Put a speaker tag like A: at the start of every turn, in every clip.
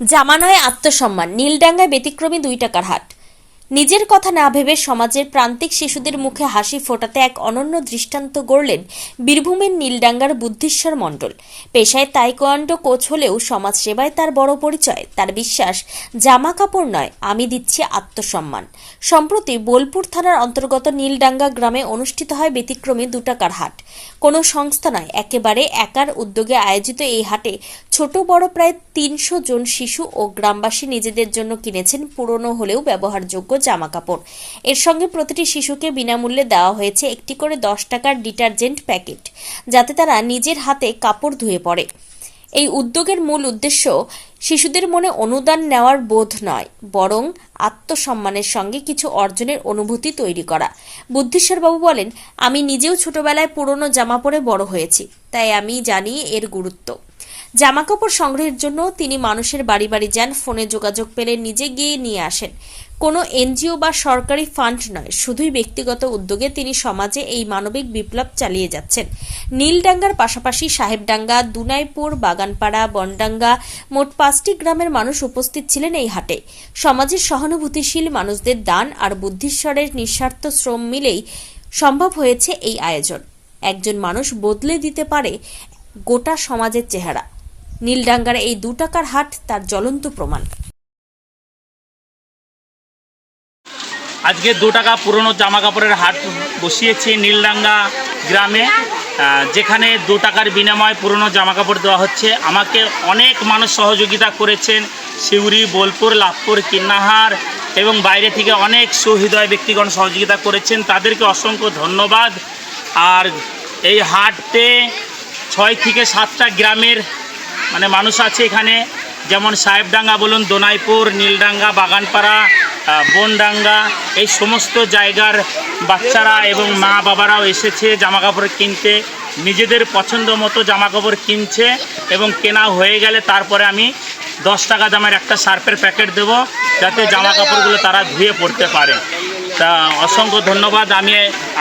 A: জামানয় আত্মসম্মান নীলডাঙ্গায় ব্যতিক্রমী দুই টাকার হাট। নিজের কথা না ভেবে সমাজের প্রান্তিক শিশুদের মুখে হাসি ফোটাতে এক অনন্য দৃষ্টান্ত গড়লেন বীরভূমের নীলডাঙ্গার বুদ্ধিশ্বর মণ্ডল। পেশায় তাইকোয়ান্ডো কোচ হলেও সমাজ সেবায় তার বড় পরিচয়, তার বিশ্বাস, জামা কাপড় নয়, আমি দিচ্ছি আত্মসম্মান। সম্প্রতি বোলপুর থানার অন্তর্গত নীলডাঙ্গা গ্রামে অনুষ্ঠিত হয় ব্যতিক্রমী দুটাকার হাট। কোনো সংস্থা নয়, একেবারে একার উদ্যোগে আয়োজিত এই হাটে ছোট বড় প্রায় তিনশো জন শিশু ও গ্রামবাসী নিজেদের জন্য কিনেছেন, পুরনো হলেও ব্যবহারযোগ্য জামা কাপড় এর সঙ্গে প্রতিটি শিশুকে বিনামূল্যে দেওয়া হয়েছে একটি করে দশ টাকার ডিটারজেন্ট প্যাকেট, যাতে তারা নিজের হাতে কাপড় ধুয়ে পড়ে। এই উদ্যোগের মূল উদ্দেশ্য শিশুদের মনে অনুদান নেওয়ার বোধ নয়, বরং আত্মসম্মানের সঙ্গে কিছু অর্জনের অনুভূতি তৈরি করা। বুদ্ধিশ্বরবাবু বলেন, আমি নিজেও ছোটবেলায় পুরনো জামা পরে বড় হয়েছি, তাই আমি জানি এর গুরুত্ব। জামাকাপড় সংগ্রহের জন্য তিনি মানুষের বাড়ি বাড়ি যান, ফোনে যোগাযোগ পেলে নিজে গিয়ে নিয়ে আসেন। কোনো এনজিও বা সরকারি ফান্ড নয়, শুধুই ব্যক্তিগত উদ্যোগে তিনি সমাজে এই মানবিক বিপ্লব চালিয়ে যাচ্ছেন। নীলডাঙ্গার পাশাপাশি সাহেবডাঙ্গা, দুনাইপুর, বাগানপাড়া, বনডাঙ্গা মোট পাঁচটি গ্রামের মানুষ উপস্থিত ছিলেন এই হাটে। সমাজের সহানুভূতিশীল মানুষদের দান আর বুদ্ধিশ্বরের নিঃস্বার্থ শ্রম মিলেই সম্ভব হয়েছে এই আয়োজন। একজন মানুষ বদলে দিতে পারে গোটা সমাজের চেহারা। নীলডাঙ্গার এই দু টাকার হাট তার জ্বলন্ত প্রমাণ।
B: আজকে দু টাকা পুরনো জামা কাপড়ের হাট বসিয়েছি নীলডাঙ্গা গ্রামে যেখানে দু টাকার বিনিময়ে পুরনো জামা কাপড় দেওয়া হচ্ছে। আমাকে অনেক মানুষ সহযোগিতা করেছেন, সিউড়ি, বোলপুর, লাভপুর, কিন্নাহার এবং বাইরে থেকে অনেক সুহৃদয় ব্যক্তিগণ সহযোগিতা করেছেন। তাদেরকে অসংখ্য ধন্যবাদ। আর এই হাটে ছয় থেকে সাতটা গ্রামের মানে মানুষ আছে এখানে। যেমন সাহেবডাঙ্গা বলুন, দোনাইপুর, নীলডাঙ্গা, বাগানপাড়া বনডাঙ্গা, এই সমস্ত জায়গার বাচ্চারা এবং মা বাবারাও এসেছে জামা কাপড় কিনতে। নিজেদের পছন্দ মতো জামা কাপড় কিনছে এবং কেনা হয়ে গেলে তারপরে আমি দশ টাকা দামের একটা সার্ফের প্যাকেট দেব, যাতে জামা কাপড়গুলো তারা ধুয়ে পড়তে পারে। তা অসংখ্য ধন্যবাদ। আমি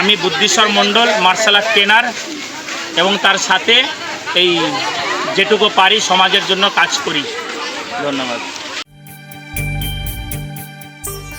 B: আমি Buddhishwar Mondal, martial art trainer এবং তার সাথে এই যেটুকু পারি সমাজের জন্য কাজ করি। ধন্যবাদ।